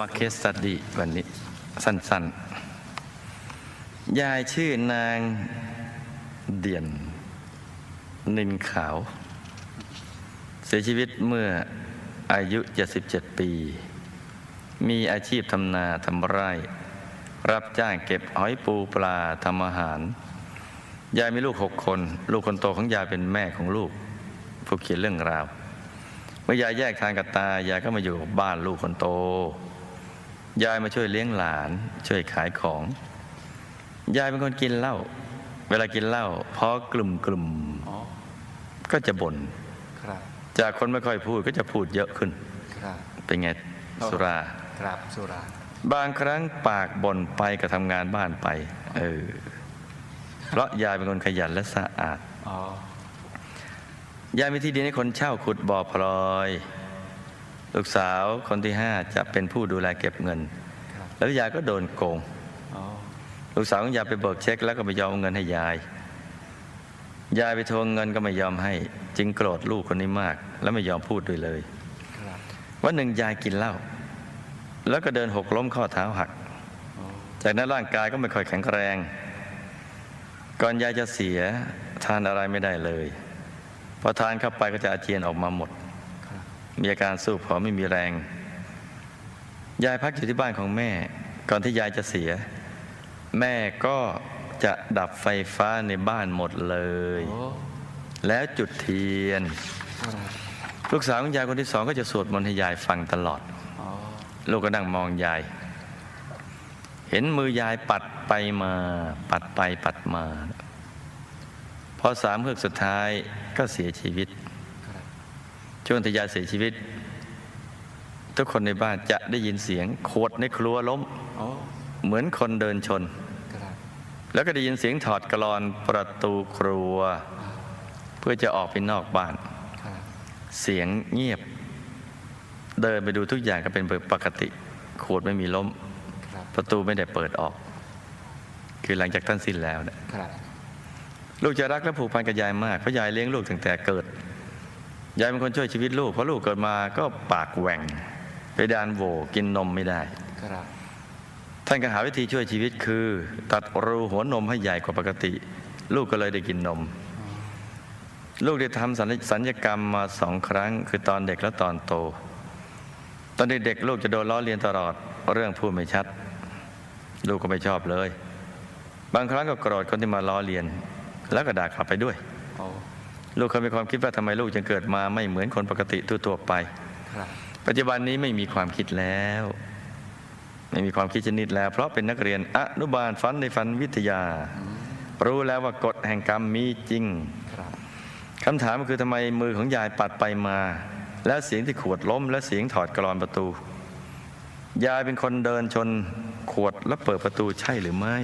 มาเคสตัดดีวันนี้ สั้นๆ ยายชื่อนางเด่นนินขาว เสียชีวิตเมื่ออายุ 77 ปี มีอาชีพทำนาทำไร่ รับจ้างเก็บหอยปูปลาทำอาหาร ยายมีลูกหกคน ลูกคนโตของยายเป็นแม่ของลูก ผู้เขียนเรื่องราวเมื่อยายแยกทางกับตายายก็มาอยู่กับบ้านลูกคนโต ยายมาช่วยเลี้ยงหลาน ช่วยขายของ ยายเป็นคนกินเหล้าเวลากินเหล้าพอกลุ่มกลุ่มๆอ๋อก็จะบ่นครับจากคนไม่ค่อยพูดก็จะพูดเยอะขึ้นครับเป็นไงสุราครับสุรา บางครั้งปากบ่นไปก็ทำงานบ้านไป เออเพราะยายเป็นคนขยันและสะอาดอ๋อยายมีที่ดินให้คนเช่าขุดบ่อพลอย ลูกสาวคนที่ห้าจะเป็นผู้ดูแลเก็บเงินครับแล้วยายก็โดนโกงอ๋อลูกสาวของยายไปเบิกเช็ค แล้วก็ไม่ยอมเอาเงินให้ยาย ยายไปทวงเงินก็ไม่ยอมให้ จึงโกรธลูกคนนี้มาก แล้วไม่ยอมพูดด้วยเลยครับวันหนึ่งยายกินเหล้าแล้วก็เดินหกล้มข้อเท้าหักอ๋อจากนั้นร่างกายก็ไม่ค่อยแข็งแรง ก่อนยายจะเสียทานอะไรไม่ได้เลยพอทานเข้าไปก็จะอาเจียนออกมาหมดครับ มีอาการสู้ผอมไม่มีแรง ยายพักอยู่ที่บ้านของแม่ ก่อนที่ยายจะเสีย แม่ก็จะดับไฟฟ้าในบ้านหมดเลย แล้วจุดเทียน ลูกสาวของยายคนที่สองก็จะสวดมนต์ให้ยายฟังตลอดอลูกก็นั่งมองยาย เห็นมือยายปัดไปมา ปัดไปปัดมา พอสามเฮือกสุดท้ายก็เสียชีวิต ช่วงที่ยายเสียชีวิต ทุกคนในบ้านจะได้ยินเสียงขวดในครัวล้มอ๋อเหมือนคนเดินชนครับแล้วก็ได้ยินเสียงถอดกรอนประตูครัว เพื่อจะออกไปนอกบ้านครับเสียงเงียบ เดินไปดูทุกอย่างก็เป็นปกติ ขวดไม่มีล้มครับประตูไม่ได้เปิดออก คือหลังจากท่านสิ้นแล้วเนี่ยครับลูกจะรักและผูกพันกับยายมากเพราะยายเลี้ยงลูกตั้งแต่เกิด ยายเป็นคนช่วยชีวิตลูกเพราะลูกเกิดมาก็ปากแหว่งไปดานโหวกินนมไม่ได้ครับท่านก็หาวิธีช่วยชีวิตคือ ตัดรูหัวนมให้ใหญ่กว่าปกติ ลูกก็เลยได้กินนม ลูกได้ทำศัลยสัญญกรรมมาสองครั้ง คือตอนเด็กและตอนโต ตอนเด็กๆลูกจะโดนล้อเลียนตลอดเรื่องพูดไม่ชัด ลูกก็ไม่ชอบเลย บางครั้งก็โกรธคนที่มาล้อเลียน แล้วก็ด่ากลับไปด้วยโอ้ ลูกเคยมีความคิดว่าทำไมลูกจึงเกิดมาไม่เหมือนคนปกติทั่วๆไปครับปัจจุบันนี้ไม่มีความคิดแล้ว ไม่มีความคิดชนิดแล้ว เพราะเป็นนักเรียนอนุบาลฟันในฟันวิทยา รู้แล้วว่ากฎแห่งกรรมมีจริงครับคำถามก็คือทำไมมือของยายปัดไปมา แล้วเสียงที่ขวดล้ม และเสียงถอดกรอนประตู ยายเป็นคนเดินชนขวดแล้วเปิดประตูใช่หรือไม่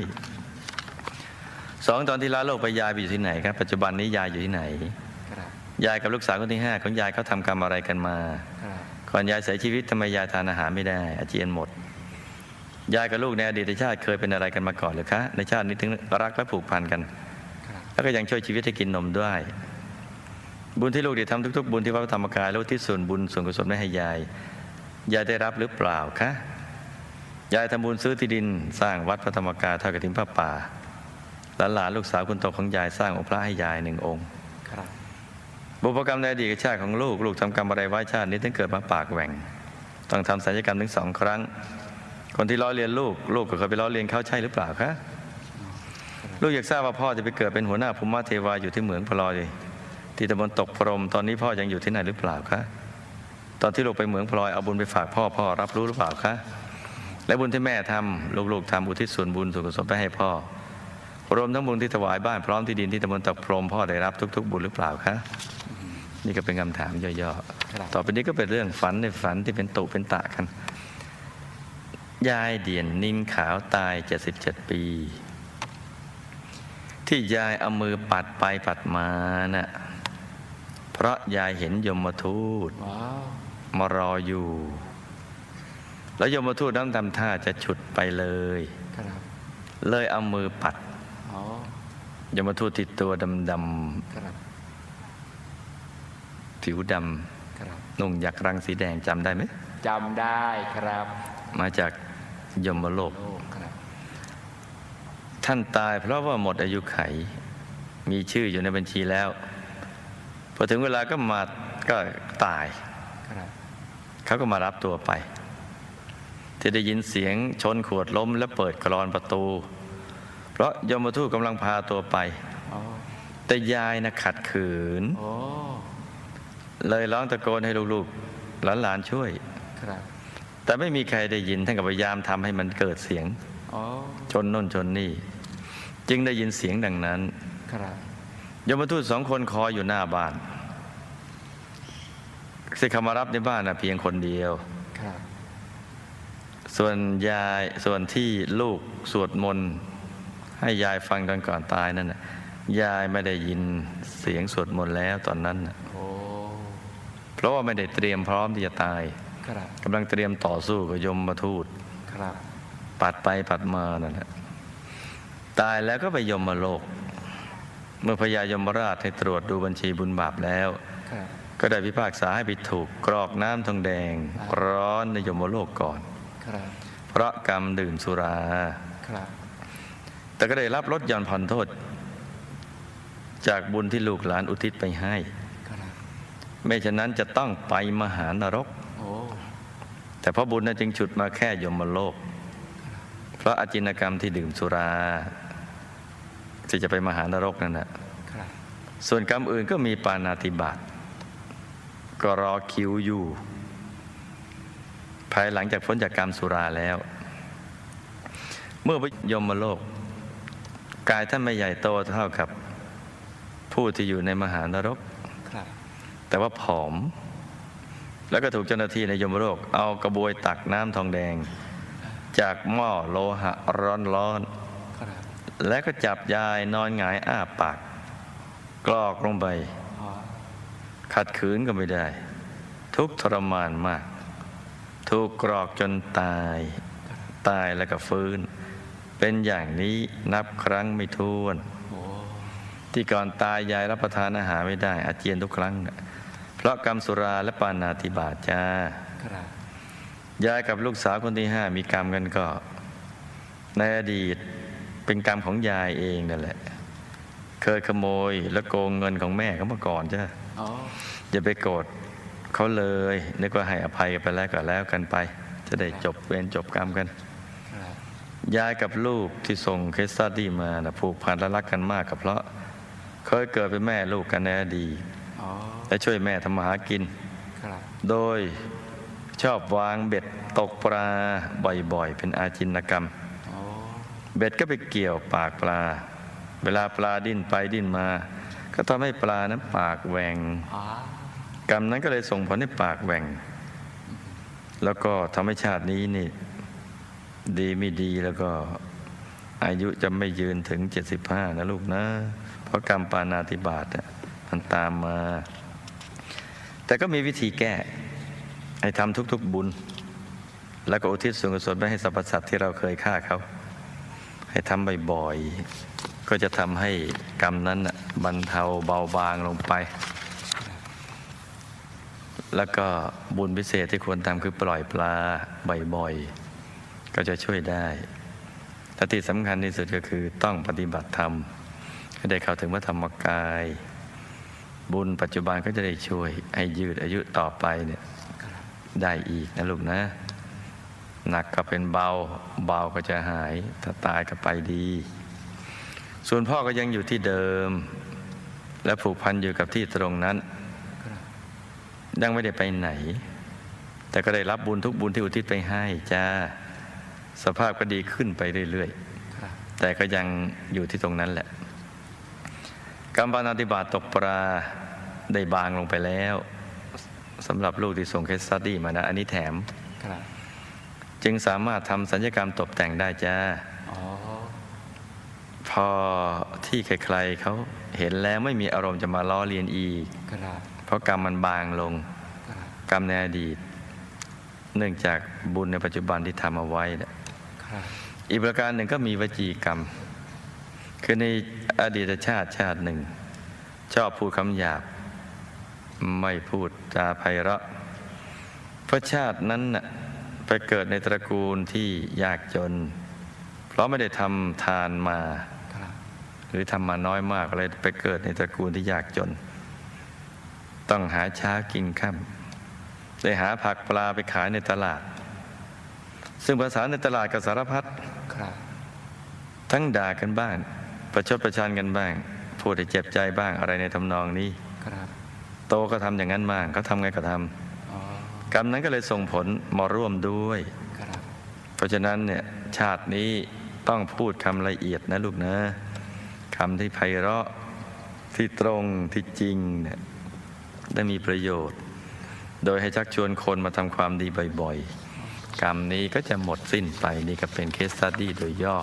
สองตอนที่ลาโลกไปยายไปอยู่ที่ไหนครับ ปัจจุบันนี้ยายอยู่ที่ไหนครับ ยายกับลูกสาวคนที่ห้าของยายเขาทำกรรมอะไรกันมาครับก่อนยายเสียชีวิตทำไมยายทานอาหารไม่ได้ อาเจียนหมด ยายกับลูกในอดีตชาติเคยเป็นอะไรกันมาก่อนหรือคะในชาตินี้ถึงรักและผูกพันกันครับแล้วก็ยังช่วยชีวิตให้กินนมด้วย บุญที่ลูกได้ทำทุก ๆ บุญที่วัดพระธรรมกายแล้วที่ส่วนบุญส่วนกุศลได้ให้ยายยายได้รับหรือเปล่าคะยายทำบุญซื้อที่ดินสร้างวัดพระธรรมกายทอดกฐินพระป่าหลานๆลูกสาวคนโตของยายสร้างองค์พระให้ยายหนึ่งองค์ครั บุพกรรมในอดีตชาติของลูก ลูกทำกรรมอะไรไว้ชาตินี้ถึงเกิดมาปากแหว่ง ต้องทำศัลยกรรมถึงสองครั้ง คนที่ล้อเลียนลูก ลูกก็เคยไปล้อเลียนเขาใช่หรือเปล่าคะลูกอยากทราบว่าพ่อจะไปเกิดเป็นหัวหน้าภูมิเทวาอยู่ที่เหมืองพลอยที่ตำบลตกพรมตอนนี้พ่อยังอยู่ที่ไหนหรือเปล่าคะตอนที่ลูกไปเหมืองพลอยเอาบุญไปฝากพ่อพ่อรับรู้หรือเปล่าคะและบุญที่แม่ทำลูกๆทำอุทิศส่วนบุญส่วนกุศลไปให้พ่อ รวมทั้งบุญที่ถวายบ้านพร้อมที่ดินที่ตำบลตกพรหมพ่อได้รับทุก ๆ บุญหรือเปล่าคะนี่ก็เป็นคำถามย่อครับๆต่อไปนี้ก็เป็นเรื่องฝันในฝันที่เป็นตุเป็นตะกัน ยายเดียนนิ่มขาวตาย 77 ปี ที่ยายเอามือปัดไปปัดมาน่ะ เพราะยายเห็นยมทูตว้าวมารออยู่ แล้วยมทูตน้ำทำท่าจะฉุดไปเลยครับเลยเอามือปัดอ๋อ ยมทูตติดตัวดำครับๆผิวดครับำนุ่งยักษ์รังสีแดงจำได้ไหมจำได้ครับ มาจากยมโลกโลกครับท่านตายเพราะว่าหมดอายุไข มีชื่ออยู่ในบัญชีแล้ว พอถึงเวลาก็มาก็ตายครับเขาก็มารับตัวไป ที่ได้ยินเสียงชนขวดล้มและเปิดกรอนประตู เพราะยมทูตกำลังพาตัวไปโอ้แต่ยายนะขัดขืนโอ้เลยร้องตะโกนให้ลูกๆ หลานๆช่วยครับแต่ไม่มีใครได้ยินท่านก็พยายามทำให้มันเกิดเสียงโอ้ชนน่นชนนี่ จึงได้ยินเสียงดังนั้นครับยมทูตสองคนคอยอยู่หน้าบ้านสิเขามารับในบ้านนะเพียงคนเดียวครับส่วนยายส่วนที่ลูกสวดมนต์ ให้ยายฟังตอนก่อนตายนั่นน่ะยายไม่ได้ยินเสียงสวดมนต์แล้วตอนนั้นน่ะโอ้เพราะว่าไม่ได้เตรียมพร้อมที่จะตายครับกำลังเตรียมต่อสู้กับยมมาทูตครับปัดไปปัดมานั่นแหละตายแล้วก็ไปยมมาโลก เมื่อพญายมราชให้ตรวจดูบัญชีบุญบาปแล้วครับก็ได้พิพากษาให้ไปถูกกรอกน้ำทองแดง ร้อนในยมโลกก่อนครับเพราะกรรมดื่มสุราครับ แต่ก็ได้รับลดหย่อนผ่อนโทษ จากบุญที่ลูกหลานอุทิศไปให้ ไม่ฉะนั้นจะต้องไปมหานรก แต่เพราะบุญนั้นจึงฉุดมาแค่ยมโลก เพราะอาจินกรรมที่ดื่มสุราที่จะไปมหานรกนั่นนะครับส่วนกรรมอื่นก็มีปานาติบาตก็รอคิวอยู่ ภายหลังจากพ้นจากกรรมสุราแล้ว เมื่อไปยมโลก กายท่านไม่ใหญ่โตเท่ากับผู้ที่อยู่ในมหานรกครับแต่ว่าผอม แล้วก็ถูกเจ้าหน้าที่ในยมโลก เอากระบวยตักน้ำทองแดง จากหม้อโลหะร้อนครับๆและก็จับยายนอนหงายอ้าปาก กรอกลงไปอ๋อขัดขืนก็ไม่ได้ ทุกข์ทรมานมาก ถูกกรอกจนตาย ตายแล้วก็ฟื้น เป็นอย่างนี้นับครั้งไม่ถ้วนโอ้ที่ก่อนตายยายรับประทานอาหารไม่ได้ อาเจียนทุกครั้งน่ะเพราะกรรมสุราและปานาติบาตจ้าครับยายกับลูกสาวคนที่ห้ามีกรรมกันก็ ในอดีตเป็นกรรมของยายเองนั่นแหละ เคยขโมยและโกงเงินของแม่เขามาก่อนจ้าอ๋ออย่าไปโกรธเขาเลยนึกว่าให้อภัยกันไปแล้วก็แล้วกันไป จะได้จบเวรจบกรรมกันครับ ยายกับลูกที่ส่งเคสสตัดดี้มานะผูกพันและรักกันมากกับเพราะ เคยเกิดเป็นแม่ลูกกันในอดีตอ๋อและช่วยแม่ทำมาหากินครับโดยชอบวางเบ็ดตกปลาบ่อยๆ เป็นอาจินกรรมโอ้เบ็ดก็ไปเกี่ยวปากปลา เวลาปลาดิ้นไปดิ้นมา ก็ทำให้ปลานั้นปากแหวงอ๋อกรรมนั้นก็เลยส่งผลให้ปากแหว่ง แล้วก็ทำให้ชาตินี้นี่ ดีไม่ดีแล้วก็อายุจะไม่ยืนถึง75นะลูกนะ เพราะกรรมปานาติบาตอะมันตามมา แต่ก็มีวิธีแก้ ให้ทำทุกๆบุญ แล้วก็อุทิศส่วนกุศลไปให้สรรพสัตว์ที่เราเคยฆ่าเขา ให้ทำบ่อยๆ ก็จะทำให้กรรมนั้นน่ะบรรเทาเบาบางลงไป แล้วก็บุญพิเศษที่ควรทำคือปล่อยปลาบ่อยๆ ก็จะช่วยได้และที่สำคัญที่สุดก็คือต้องปฏิบัติธรรมให้ได้เข้าถึงพระธรรมกาย บุญปัจจุบันก็จะได้ช่วยให้ยืดอายุต่อไปเนี่ยได้อีกนะลูกนะ หนักก็เป็นเบาเบาก็จะหาย ถ้าตายก็ไปดี ส่วนพ่อก็ยังอยู่ที่เดิม และผูกพันอยู่กับที่ตรงนั้น ยังไม่ได้ไปไหน แต่ก็ได้รับบุญทุกบุญที่อุทิศไปให้จ้า สภาพก็ดีขึ้นไปเรื่อยครับๆแต่ก็ยังอยู่ที่ตรงนั้นแหละกรรมปานาติบาตตกปลาได้บางลงไปแล้วสำหรับลูกที่ส่งเคสสตัดดี้มานะ อันนี้แถมครับจึงสามารถทำสัญญกรรมตกแต่งได้จ้าอ๋อพอที่ใครๆเขาเห็นแล้วไม่มีอารมณ์จะมาล้อเลียนอีกครับเพราะกรรมมันบางลงครับกรรมในอดีต เนื่องจากบุญในปัจจุบันที่ทำเอาไว้เนี่ยครับ อีกประการหนึ่งก็มีวจีกรรม คือในอดีตชาติชาติหนึ่ง ชอบพูดคำหยาบ ไม่พูดจาไพเราะเพราะชาตินั้นน่ะไปเกิดในตระกูลที่ยากจน เพราะไม่ได้ทำทานมา หรือทำมาน้อยมากเลยไปเกิดในตระกูลที่ยากจน ต้องหาช้ากินค่ำได้หาผักปลาไปขายในตลาด ซึ่งภาษาในตลาดกับสารพัดครับทั้งด่ากันบ้าง ประชดประชันกันบ้างพูดให้เจ็บใจบ้างอะไรในทำนองนี้ครับโตก็ทำอย่างนั้นบ้างเขาทำไงก็ทอ๋อำกรรมนั้นก็เลยส่งผลมาร่วมด้วยครับเพราะฉะนั้นเนี่ยชาตินี้ต้องพูดคำละเอียดนะลูกนะคำที่ไพเราะที่ตรงที่จริงเนี่ยได้มีประโยชน์ โดยให้ชักชวนคนมาทำความดีบ่อย ๆ กรรมนี้ก็จะหมดสิ้นไปนี่ก็เป็นเคสตัดดี้โดยย่อ